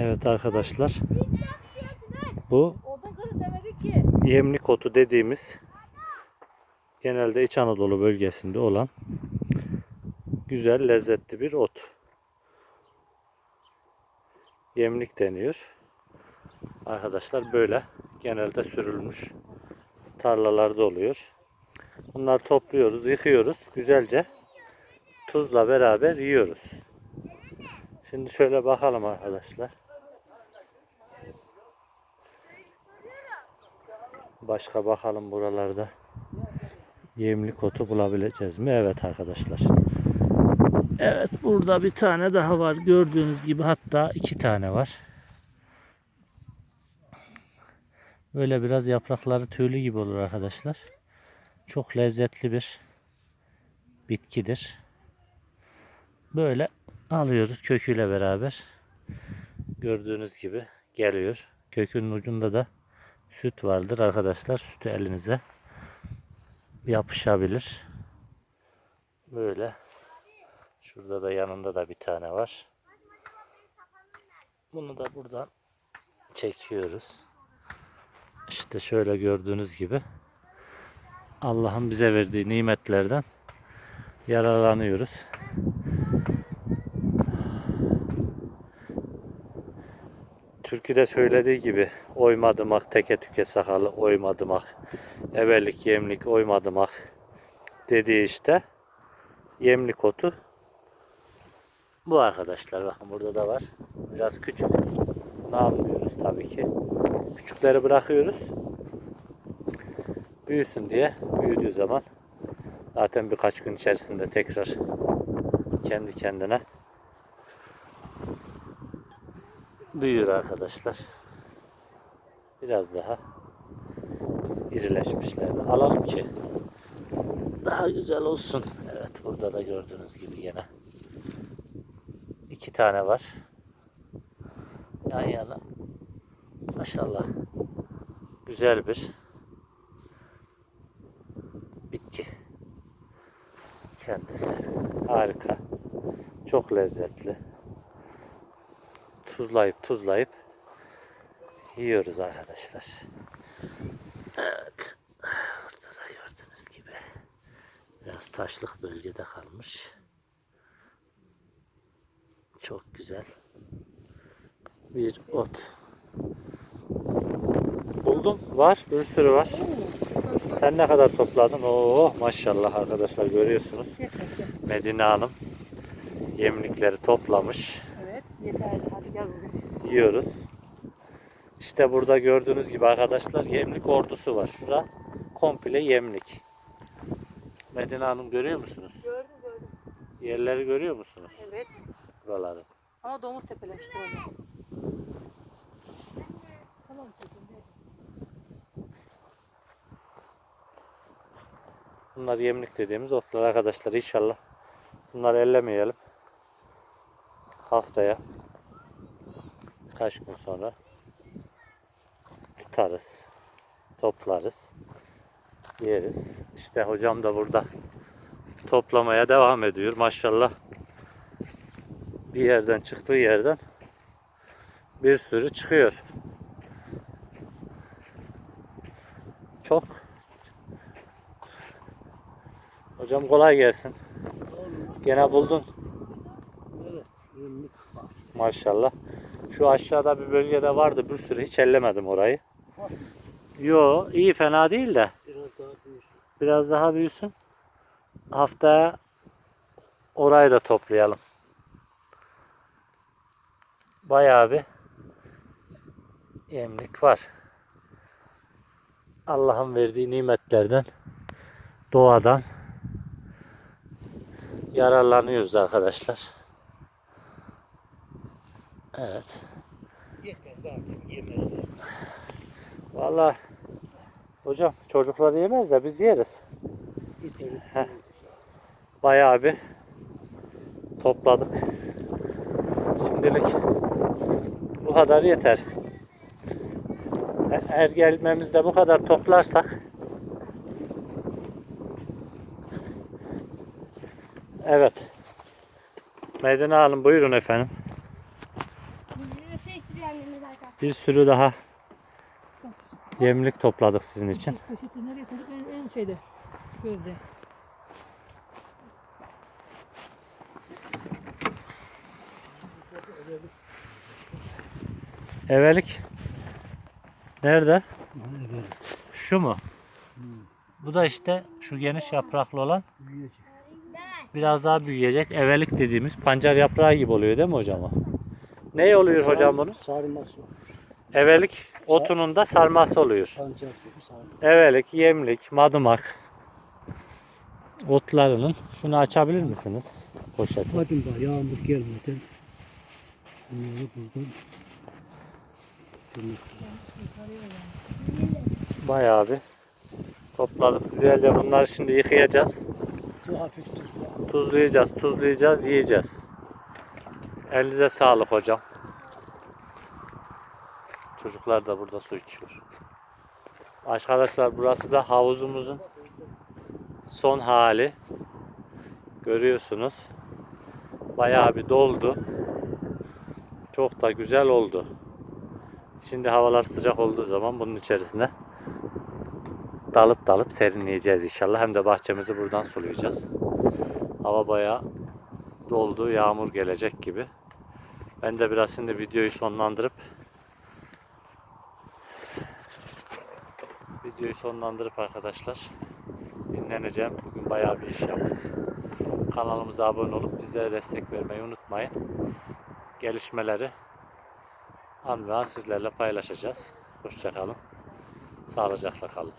Evet arkadaşlar. Bu yemlik otu dediğimiz genelde İç Anadolu bölgesinde olan güzel lezzetli bir ot. Yemlik deniyor. Arkadaşlar böyle genelde sürülmüş tarlalarda oluyor. Bunları topluyoruz, yıkıyoruz güzelce. Tuzla beraber yiyoruz. Şimdi şöyle bakalım arkadaşlar. Başka bakalım buralarda yemlik otu bulabileceğiz mi? Evet arkadaşlar. Evet burada bir tane daha var. Gördüğünüz gibi hatta iki tane var. Böyle biraz yaprakları tüylü gibi olur arkadaşlar. Çok lezzetli bir bitkidir. Böyle alıyoruz köküyle beraber. Gördüğünüz gibi geliyor. Kökünün ucunda da süt vardır arkadaşlar. Sütü elinize yapışabilir. Böyle. Şurada da yanında da bir tane var. Bunu da buradan çekiyoruz. İşte şöyle gördüğünüz gibi Allah'ın bize verdiği nimetlerden yararlanıyoruz. Türküde söylediği gibi oymadımak teke tüke sakalı oymadımak evelik yemlik oymadımak dediği işte yemlik otu bu arkadaşlar. Bakın burada da var. Biraz küçük. Bunu almıyoruz tabii ki küçükleri bırakıyoruz. Büyüsün diye büyüdüğü zaman zaten birkaç gün içerisinde tekrar kendi kendine büyür arkadaşlar. Biraz daha irileşmişler. Alalım ki daha güzel olsun. Evet burada da gördüğünüz gibi yine iki tane var. Yan yana. Maşallah. Güzel bir bitki. Kendisi. Harika. Çok lezzetli tuzlayıp tuzlayıp yiyoruz arkadaşlar. Evet. Burada da gördüğünüz gibi biraz taşlık bölgede kalmış. Çok güzel bir ot. Buldum. Var. Bir sürü var. Sen ne kadar topladın? Oo maşallah arkadaşlar görüyorsunuz. Medine Hanım yemlikleri toplamış Evet yeterli. Yiyoruz. İşte burada gördüğünüz gibi arkadaşlar yemlik ordusu var. Şura komple yemlik. Medine Hanım görüyor musunuz? Gördüm gördüm. Yerleri görüyor musunuz? Evet. Buraları. Ama domuz tepelemiştir onu. Tamam çocuğum. Bunlar yemlik dediğimiz otlar arkadaşlar. İnşallah bunları ellemeyelim. Haftaya kaç gün sonra tutarız. Toplarız. Yeriz. İşte hocam da burada toplamaya devam ediyor. Maşallah bir yerden çıktığı yerden bir sürü çıkıyor. Çok Hocam kolay gelsin. Gene buldun. Maşallah. Şu aşağıda bir bölgede vardı bir sürü hiç ellemedim orayı. Yo iyi fena değil de. Biraz daha büyüsün. Haftaya orayı da toplayalım. Bayağı bir yemlik var. Allah'ın verdiği nimetlerden doğadan yararlanıyoruz arkadaşlar. Evet. Yeter zaten yemezler. Vallahi hocam çocuklar yemez de biz yeriz. Heh. Bayağı bir topladık. Şimdilik bu kadar yeter. E- Eğer gelmemizde bu kadar toplarsak Evet. Medine Hanım buyurun efendim. Getiriyor. Bir sürü daha yemlik topladık sizin için. Poşeti nereye koyduk? En, en şeyde. Gözde. Evelik. Nerede? Şu mu? Bu da işte şu geniş yapraklı olan biraz daha büyüyecek. Evelik dediğimiz pancar yaprağı gibi oluyor değil mi hocam? Ne oluyor hocam bunun? Sarması. Evelik otunun da sarması oluyor. Pancar gibi. Evelik, yemlik, madımak otlarının. Şunu açabilir misiniz? Poşeti. Bakın da yağmur gelmeden bunları buradan Bayağı bir topladık. Güzelce bunları şimdi yıkayacağız. Tuzlayacağız, tuzlayacağız, yiyeceğiz. Elinize sağlık hocam. Çocuklar da burada su içiyor. Arkadaşlar burası da havuzumuzun son hali. Görüyorsunuz. Bayağı bir doldu. Çok da güzel oldu. Şimdi havalar sıcak olduğu zaman bunun içerisine dalıp dalıp serinleyeceğiz inşallah. Hem de bahçemizi buradan sulayacağız. Hava bayağı doldu. Yağmur gelecek gibi. Ben de biraz şimdi videoyu sonlandırıp videoyu sonlandırıp arkadaşlar dinleneceğim. Bugün bayağı bir iş yaptık. Kanalımıza abone olup bizlere destek vermeyi unutmayın. Gelişmeleri an ve an sizlerle paylaşacağız. Hoşçakalın. Sağlıcakla kalın.